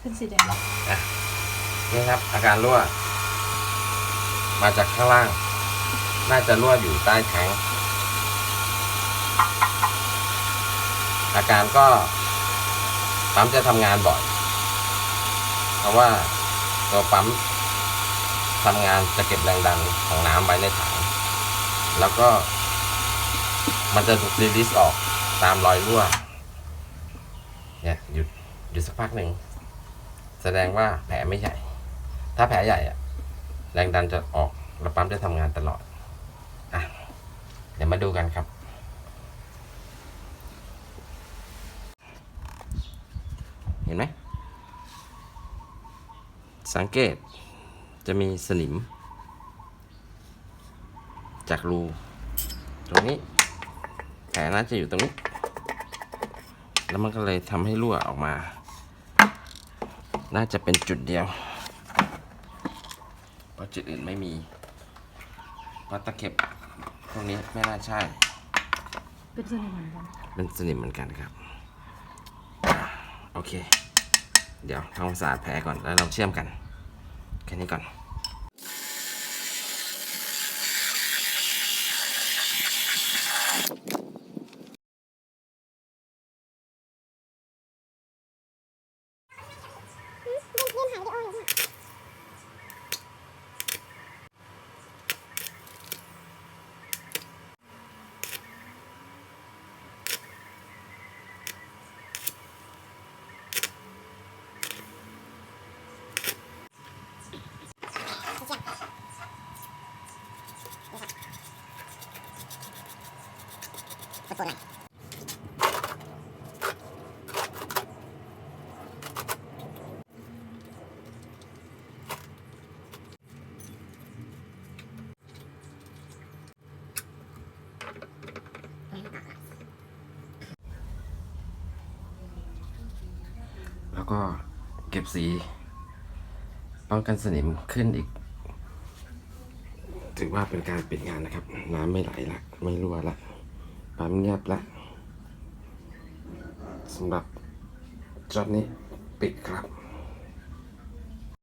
ขึ้นสีแดงนี่ครับ อาการรั่ว มาจากข้างล่าง น่าจะรั่วอยู่ใต้แทงอาการก็ปั๊มจะทำงานบ่อย เพราะว่าตัวปั๊มทำงานจะเก็บแรงดันของน้ำไว้ในถัง แล้วก็ มันจะถูกรีลิสออกตามรอยรั่ว เนี่ยหยุดหยุดสักพักหนึ่ง แสดงว่าแผลไม่ใหญ่ ถ้าแผลใหญ่อะแรงดันจะออกแล้วปั๊มจะทำงานตลอดอะเดี๋ยวมาดูกันครับ เห็นไหม สังเกตจะมีสนิม จากรู ตรงนี้ แผลน่าจะอยู่ตรงนี้ แล้วมันก็เลยทำให้รั่วออกมา น่าจะเป็นจุดเดียว เพราะจุดอื่นไม่มีเพราะตะเข็บพวกนี้ไม่น่าใช่ เป็นสีเหมือนกันเป็นสนิมเหมือนกันครับ โอเค เดี๋ยวทำความสะอาดแผลก่อนแล้วเราเชื่อมกัน แค่นี้ก่อน แล้วก็เก็บสีป้องกันสนิมขึ้นอีก ถือว่าเป็นการปิดงานนะครับ น้ำไม่ไหลละไม่รั่วละ ปั๊มเงียบแล้วสำหรับจอดนี้ปิดครับ